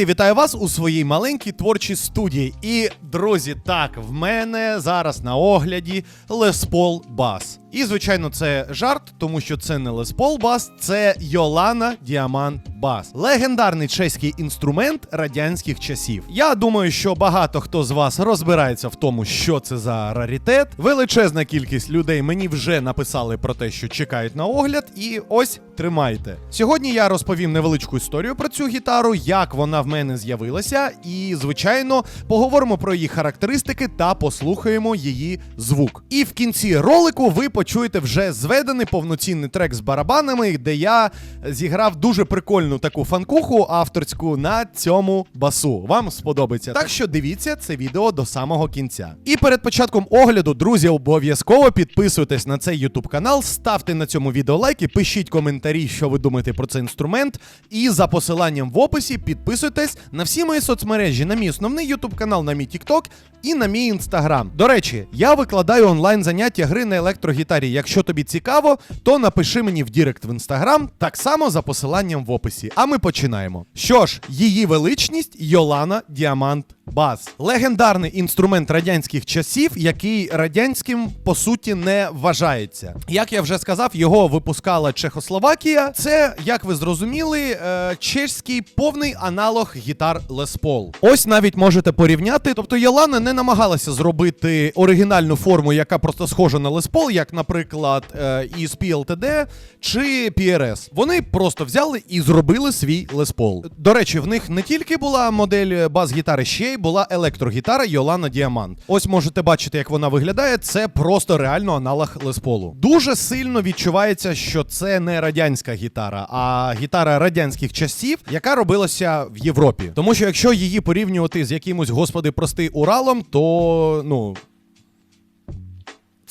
і вітаю вас у своїй маленькій творчій студії. І, друзі, так, в мене зараз на огляді Леспол Bass. І, звичайно, це жарт, тому що це не Les Paul Bass, це Йолана Діамант Бас. Легендарний чеський інструмент радянських часів. Я думаю, що багато хто з вас розбирається в тому, що це за раритет. Величезна кількість людей мені вже написали про те, що чекають на огляд, і ось тримайте. Сьогодні я розповім невеличку історію про цю гітару, як вона в мене з'явилася, і, звичайно, поговоримо про її характеристики та послухаємо її звук. І в кінці ролику ви почуєте вже зведений повноцінний трек з барабанами, де я зіграв дуже прикольну таку фанкуху авторську на цьому басу. Вам сподобається. Так що дивіться це відео до самого кінця. І перед початком огляду, друзі, обов'язково підписуйтесь на цей YouTube канал, ставте на цьому відео лайки, пишіть коментарі, що ви думаєте про цей інструмент. І за посиланням в описі підписуйтесь на всі мої соцмережі, на мій основний YouTube канал, на мій TikTok і на мій інстаграм. До речі, я викладаю онлайн заняття гри на електрогітарі. Якщо тобі цікаво, то напиши мені в Дірект в інстаграм, так само за посиланням в описі. А ми починаємо. Що ж, її величність Йолана Діамант Бас. Легендарний інструмент радянських часів, який радянським по суті не вважається. Як я вже сказав, його випускала Чехословакія. Це, як ви зрозуміли, е, чеський повний аналог гітар Paul. Ось навіть можете порівняти. Тобто Йолана не намагалася зробити оригінальну форму, яка просто схожа на Paul, як, наприклад, е, ESP LTD чи PRS. Вони просто взяли і зробили свій Paul. До речі, в них не тільки була модель бас-гітари, ще й була електрогітара Йолана Діамант. Ось можете бачити, як вона виглядає. Це просто реально аналог лесполу. Дуже сильно відчувається, що це не радянська гітара, а гітара радянських часів, яка робилася в Європі. Тому що якщо її порівнювати з якимось, господи, прости Уралом, то ну.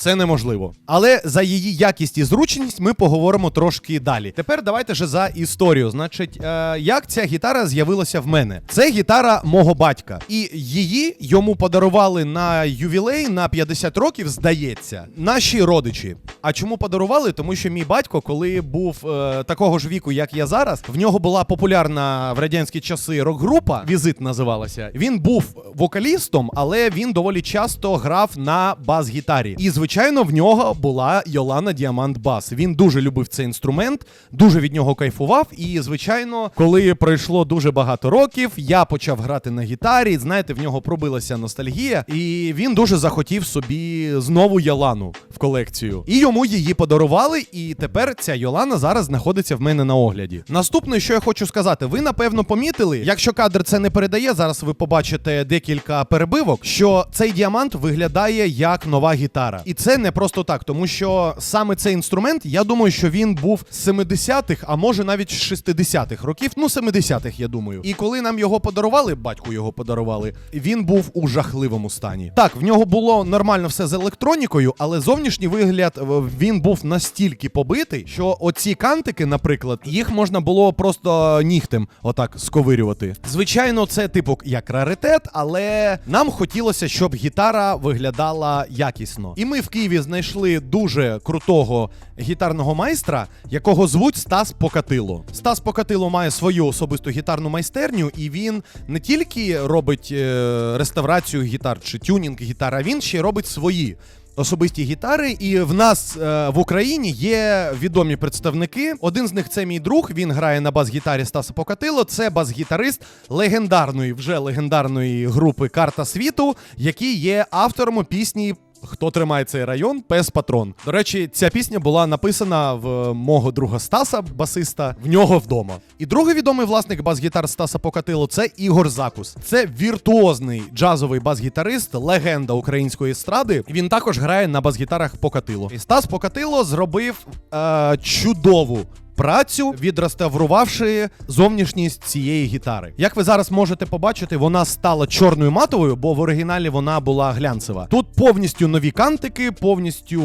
Це неможливо. Але за її якість і зручність ми поговоримо трошки далі. Тепер давайте же за історію. Значить, е, як ця гітара з'явилася в мене? Це гітара мого батька, і її йому подарували на ювілей на 50 років, здається, наші родичі. А чому подарували? Тому що мій батько, коли був е, такого ж віку, як я зараз, в нього була популярна в радянські часи рок-група, візит називалася. Він був вокалістом, але він доволі часто грав на бас-гітарі. І звичайно, в нього була Йолана Діамант Бас. Він дуже любив цей інструмент, дуже від нього кайфував. І, звичайно, коли пройшло дуже багато років, я почав грати на гітарі. Знаєте, в нього пробилася ностальгія, і він дуже захотів собі знову Йолану в колекцію. І йому її подарували. І тепер ця Йолана зараз знаходиться в мене на огляді. Наступне, що я хочу сказати, ви напевно помітили, якщо кадр це не передає, зараз ви побачите декілька перебивок, що цей діамант виглядає як нова гітара. І це не просто так, тому що саме цей інструмент, я думаю, що він був з 70-х, а може навіть з 60-х років, ну 70-х, я думаю. І коли нам його подарували, батьку його подарували, він був у жахливому стані. Так, в нього було нормально все з електронікою, але зовнішній вигляд е, він був настільки побитий, що оці кантики, наприклад, їх можна було просто нігтем отак сковирювати. Звичайно, це типу як раритет, але нам хотілося, щоб гітара виглядала якісно. І ми в Києві знайшли дуже крутого гітарного майстра, якого звуть Стас Покатило. Стас Покатило має свою особисту гітарну майстерню, і він не тільки робить е, реставрацію гітар чи тюнінг гітар, а він ще робить свої. Особисті гітари, і в нас е, в Україні є відомі представники. Один з них це мій друг. Він грає на бас-гітарі Стаса Покатило. Це бас-гітарист легендарної, вже легендарної групи Карта світу, який є автором пісні. Хто тримає цей район? Пес Патрон. До речі, ця пісня була написана в мого друга Стаса, басиста, в нього вдома. І другий відомий власник бас-гітар Стаса Покатило це Ігор Закус. Це віртуозний джазовий бас-гітарист, легенда української естради. Він також грає на бас-гітарах Покатило. І Стас Покатило зробив е, чудову працю, відреставрувавши зовнішність цієї гітари. Як ви зараз можете побачити, вона стала чорною матовою, бо в оригіналі вона була глянцева. Тут повністю нові кантики, повністю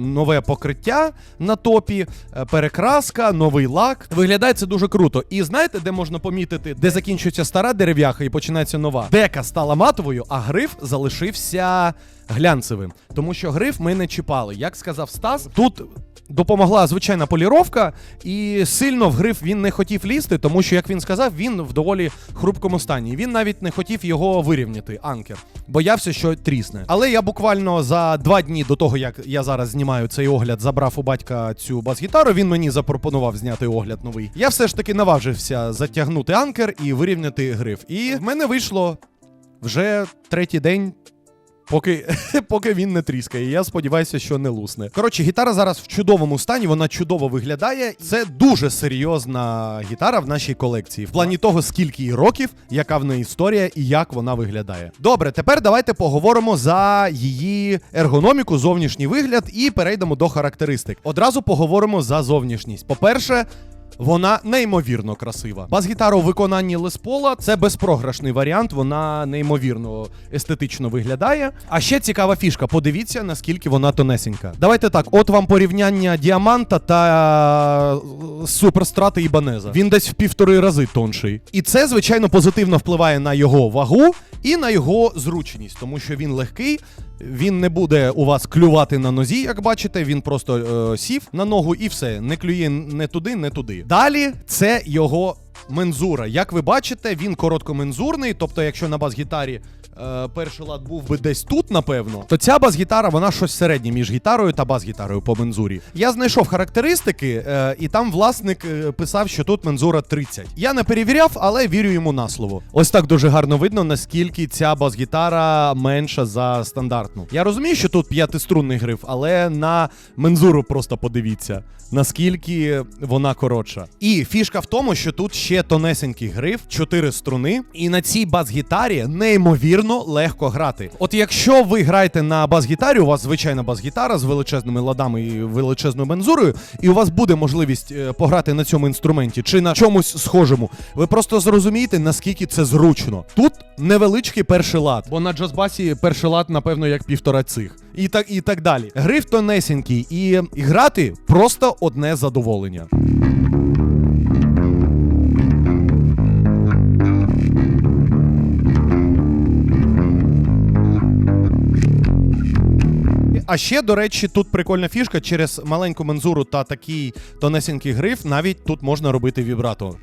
нове покриття на топі, е, перекраска, новий лак. Виглядає це дуже круто. І знаєте, де можна помітити, де закінчується стара дерев'яха і починається нова? Дека стала матовою, а гриф залишився глянцевим. Тому що гриф ми не чіпали. Як сказав Стас, тут допомогла звичайна поліровка, і сильно в гриф він не хотів лізти, тому що, як він сказав, він в доволі хрупкому стані. Він навіть не хотів його вирівняти, анкер. Боявся, що трісне. Але я буквально за два дні до того, як я зараз знімаю цей огляд, забрав у батька цю бас-гітару. Він мені запропонував зняти огляд новий. Я все ж таки наважився затягнути анкер і вирівняти гриф. І в мене вийшло вже третій день. Поки, поки він не тріскає, я сподіваюся, що не лусне. Коротше, гітара зараз в чудовому стані, вона чудово виглядає. Це дуже серйозна гітара в нашій колекції, в плані того, скільки їй років, яка в неї історія і як вона виглядає. Добре, тепер давайте поговоримо за її ергономіку, зовнішній вигляд і перейдемо до характеристик. Одразу поговоримо за зовнішність. По-перше, вона неймовірно красива. Бас-гітара у виконанні Леспола це безпрограшний варіант. Вона неймовірно естетично виглядає. А ще цікава фішка. Подивіться, наскільки вона тонесенька. Давайте так: от вам порівняння діаманта та е, суперстрати Ібанеза. Він десь в півтори рази тонший. І це, звичайно, позитивно впливає на його вагу і на його зручність, тому що він легкий. Він не буде у вас клювати на нозі, як бачите. Він просто е, сів на ногу і все. Не клює не туди, не туди. Далі це його мензура. Як ви бачите, він короткомензурний. Тобто, якщо на бас-гітарі е, перший лад був би десь тут, напевно, то ця бас-гітара, вона щось середнє між гітарою та бас-гітарою по мензурі. Я знайшов характеристики, е, і там власник е, писав, що тут мензура 30. Я не перевіряв, але вірю йому на слово. Ось так дуже гарно видно, наскільки ця бас-гітара менша за стандартну. Я розумію, що тут п'ятиструнний гриф, але на мензуру просто подивіться, наскільки вона коротша. І фішка в тому, що тут ще тонесенький гриф, 4 струни, і на цій бас-гітарі неймовірно легко грати. От якщо ви граєте на бас-гітарі, у вас звичайна бас-гітара з величезними ладами і величезною мензурою, і у вас буде можливість е, пограти на цьому інструменті чи на чомусь схожому, ви просто зрозумієте, наскільки це зручно. Тут невеличкий перший лад, бо на джазбасі перший лад, напевно, як півтора цих. І так, і так далі. Гриф тонесенький, і грати просто одне задоволення. А ще, до речі, тут прикольна фішка через маленьку мензуру та такий тонесенький гриф, навіть тут можна робити вібрато.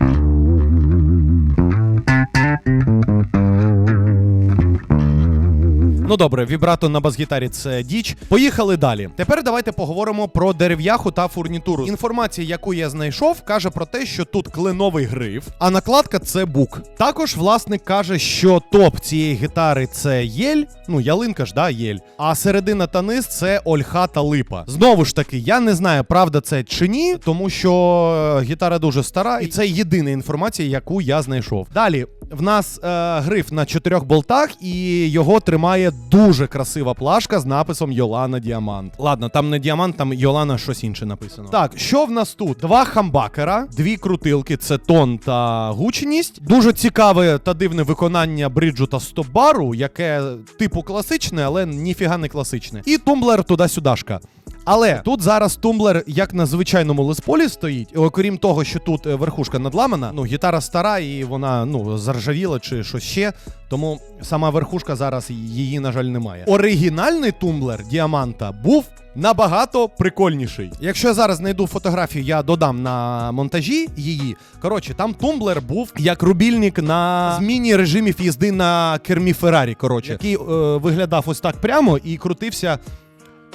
Ну добре, вібрато на бас-гітарі це діч. Поїхали далі. Тепер давайте поговоримо про дерев'яху та фурнітуру. Інформація, яку я знайшов, каже про те, що тут кленовий гриф, а накладка це бук. Також власник каже, що топ цієї гітари це єль, ну ялинка ж, да, єль. А середина та низ це ольха та липа. Знову ж таки, я не знаю, правда це чи ні, тому що гітара дуже стара, і це єдина інформація, яку я знайшов. Далі в нас е, гриф на чотирьох болтах, і його тримає дуже красива плашка з написом Йолана Діамант. Ладно, там не діамант, там Йолана щось інше написано. Так, що в нас тут? Два хамбакера, дві крутилки, це тон та гучність. Дуже цікаве та дивне виконання бриджу та стоп-бару, яке типу класичне, але ніфіга не класичне. І тумблер туди-сюдашка. Але тут зараз тумблер, як на звичайному лесполі стоїть, окрім того, що тут е, верхушка надламана, ну гітара стара і вона ну заржавіла чи щось ще. Тому сама верхушка зараз її, на жаль, немає. Оригінальний тумблер діаманта був набагато прикольніший. Якщо я зараз знайду фотографію, я додам на монтажі її. Коротше, там тумблер був як рубільник на зміні режимів їзди на кермі Феррарі. Коротше, який е, виглядав ось так прямо і крутився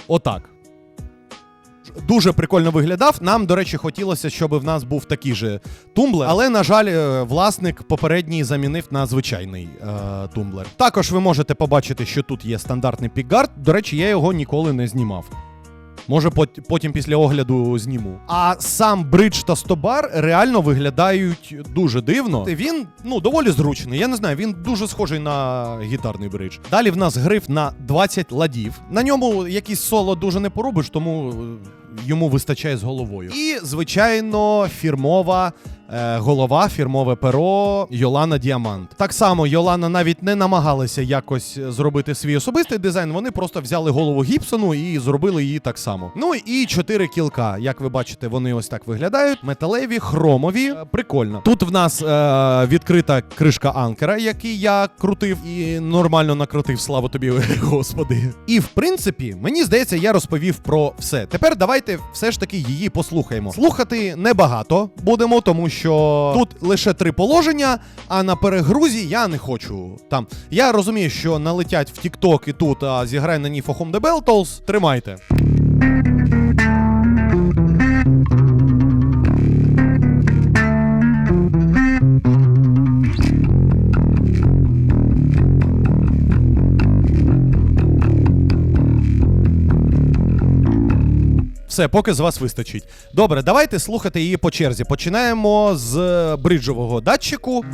отак. Дуже прикольно виглядав. Нам, до речі, хотілося, щоб в нас був такий же тумблер. Але, на жаль, е, власник попередній замінив на звичайний е, тумблер. Також ви можете побачити, що тут є стандартний пікгард. До речі, я його ніколи не знімав. Може, потім після огляду зніму. А сам бридж та стобар реально виглядають дуже дивно. Він ну доволі зручний. Я не знаю, він дуже схожий на гітарний бридж. Далі в нас гриф на 20 ладів. На ньому якийсь соло дуже не поробиш, тому е, йому вистачає з головою. І, звичайно, фірмова голова, фірмове перо Йолана Діамант. Так само Йолана навіть не намагалася якось зробити свій особистий дизайн. Вони просто взяли голову Гібсону і зробили її так само. Ну і чотири кілка. Як ви бачите, вони ось так виглядають. Металеві, хромові. Е, Прикольно. Тут в нас е, відкрита кришка анкера, який я крутив і нормально накрутив. Слава тобі, господи. І в принципі, мені здається, я розповів про все. Тепер давайте все ж таки її послухаємо. Слухати небагато будемо, тому що тут лише три положення, а на перегрузі я не хочу. Там я розумію, що налетять в TikTok і тут а зіграй на ній фохом Beltles. Тримайте. Все, поки з вас вистачить. Добре, давайте слухати її по черзі. Починаємо з бриджового датчику.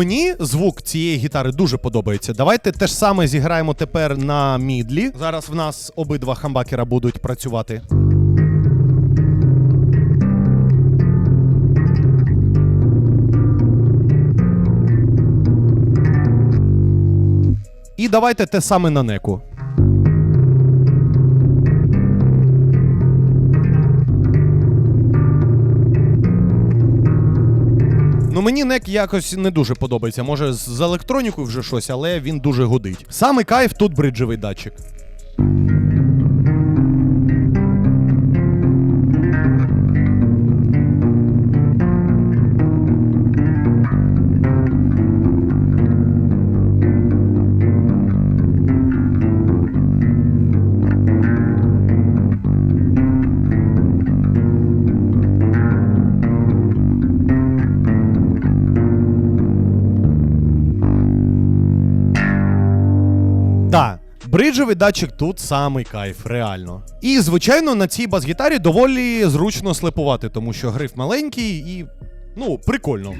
Мені звук цієї гітари дуже подобається. Давайте те ж саме зіграємо тепер на мідлі. Зараз в нас обидва хамбакера будуть працювати. І давайте те саме на неку. Ну мені нек якось не дуже подобається. Може, з електронікою вже щось, але він дуже годить. Саме кайф тут бриджевий датчик. Бриджовий датчик тут самий кайф, реально. І, звичайно, на цій бас-гітарі доволі зручно слепувати, тому що гриф маленький і. Ну, прикольно.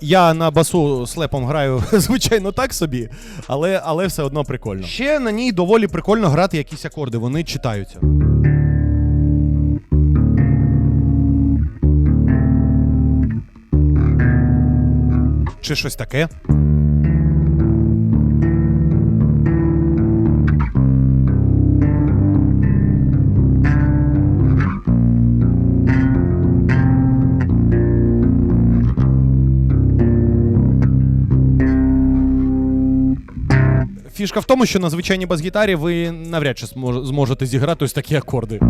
Я на басу слепом граю, звичайно, так собі, але, але все одно прикольно. Ще на ній доволі прикольно грати якісь акорди, вони читаються. Чи щось таке? Фішка в тому, що на звичайній бас-гітарі ви навряд чи зможете зіграти ось такі акорди.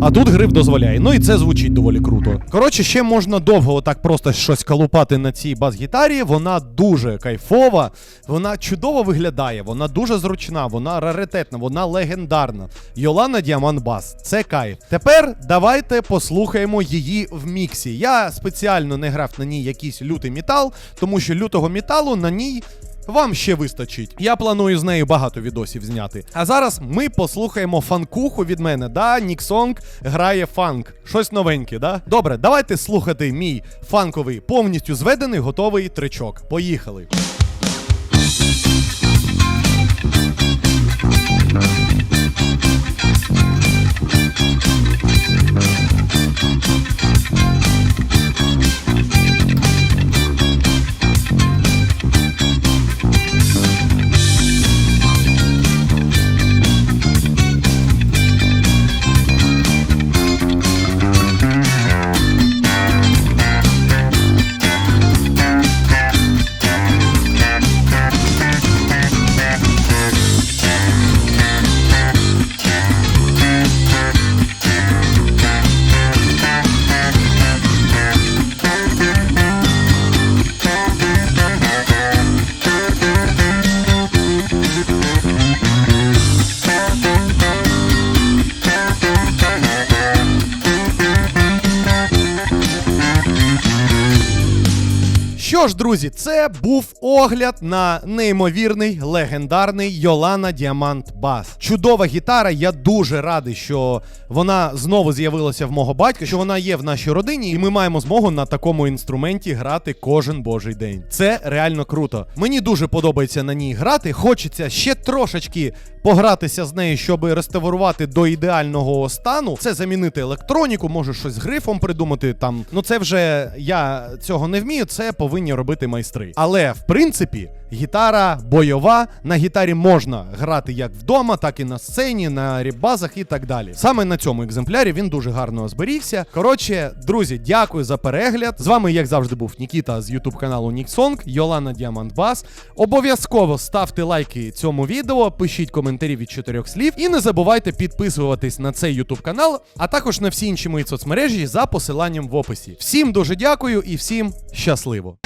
А тут гриф дозволяє. Ну і це звучить доволі круто. Коротше, ще можна довго отак просто щось калупати на цій бас-гітарі. Вона дуже кайфова, вона чудово виглядає, вона дуже зручна, вона раритетна, вона легендарна. Йолана Діамант Бас. Це кайф. Тепер давайте послухаємо її в міксі. Я спеціально не грав на ній якийсь лютий метал, тому що лютого металу на ній вам ще вистачить. Я планую з нею багато відосів зняти. А зараз ми послухаємо фанкуху від мене. Да, Ніксонг грає фанк. Щось новеньке, да? Добре, давайте слухати мій фанковий, повністю зведений, готовий тричок. Поїхали. Тож, друзі, це був огляд на неймовірний легендарний Йолана Діамант Бас. Чудова гітара. Я дуже радий, що вона знову з'явилася в мого батька, що вона є в нашій родині, і ми маємо змогу на такому інструменті грати кожен божий день. Це реально круто. Мені дуже подобається на ній грати. Хочеться ще трошечки погратися з нею, щоб реставрувати до ідеального стану. Це замінити електроніку, може щось з грифом придумати там. Ну це вже я цього не вмію. Це повинні робити майстри. Але в принципі. Гітара бойова, на гітарі можна грати як вдома, так і на сцені, на рібазах і так далі. Саме на цьому екземплярі він дуже гарно зберігся. Коротше, друзі, дякую за перегляд. З вами, як завжди, був Нікіта з ютуб каналу Ніксонг, Йолана Діамант Бас. Обов'язково ставте лайки цьому відео, пишіть коментарі від чотирьох слів і не забувайте підписуватись на цей ютуб канал, а також на всі інші мої соцмережі за посиланням в описі. Всім дуже дякую і всім щасливо!